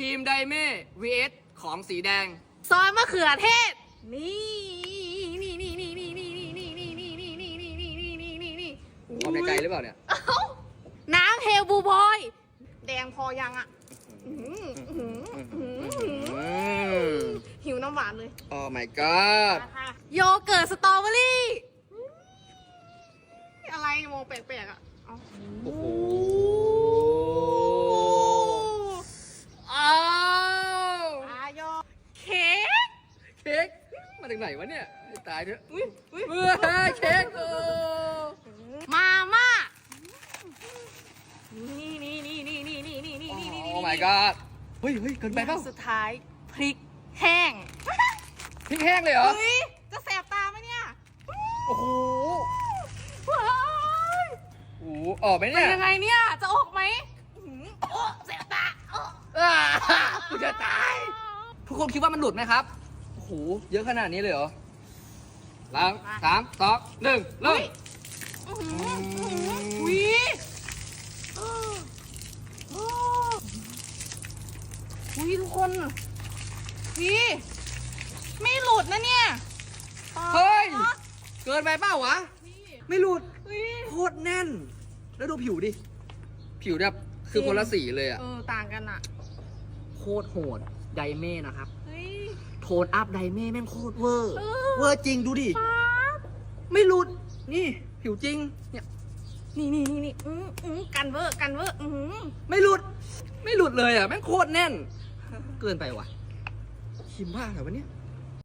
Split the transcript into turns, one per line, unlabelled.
ทีมไดเม่ vs ของสีแดง
ซอสมะเขือเทศนี่นี่นี่นี่นี่นี่นี่นี่นี่นี่นี่นี่นี่นี่นี่นี่นี่
ความในใจหรือเปล่าเนี่ย
เอ้าน้ำเฮลบูบอย แดงพอยังอะอื้อหืออื้อหืออื้อหือหิวน้ำหวานเลย
โอ้ my god
โยเกิร์ตสตรอเบอรี่ อะไรโมแปลกๆอะเอา
โอ้โห
อ้าวอายอเค้ก
เค้กมาจากไหนวะเนี่ยให้ตายเถอะ
อุ้ยอุ้ย
เฮ้ยเค้กโอ้
มาม่านี่นี่นี่นี่นี่นี่นี่นี่นี่นี่
โอ้ my god เฮ้ยเฮ้ยเกินไป
ไป
เปล่า
สุดท้ายพริกแห้ง
พริกแห้งเลยเหรอ
เฮ้ยจะแสบตาไหมเนี่ย
โอ้โห
ว้าย
โอ้โหออกไหม
เป็
เนี่
น
ย
ยังไงเนี่ย จะออกไหมอื้อหือโอ้แสบตาโอ้
อ่ากูจะตาย ทุกคนคิดว่ามันหลุดไหมครับ โอ้โหเยอะขนาดนี้เลยเหรอล้างสามสองหนึ่งเริ่ม
อื้อหืออื้อหืออุ้ยโอ้โอ้อุ้ยทุกคนพี่ไม่หลุดนะเนี่ย
เฮ้ย เกินไปเปล่าวะ
พี่
ไม่หลุด
เฮ้ย
โคตรแน่น แล้วดูผิวดิ ผิวแบบคือคนละสีเลยอะ
เออต่างกันอะ
โคตรโหดไดเม่นะครับ
เฮ้ย
โท นอัพไดเม่แม่งโคตรเวอร์
เออ
เวอร์จริงดูดิ
ป๊าบ
ไม่หลุดนี่ผิวจริงเนี่ย
นี่นี่นี่นี่อืมอืมกันเวอร์กันเวอร์อืม
ไม่หลุด ไม่หลุดเลยอะแม่งโคตรแน่น เกินไปว่ะคิมว่าอะไรวะเนี่ย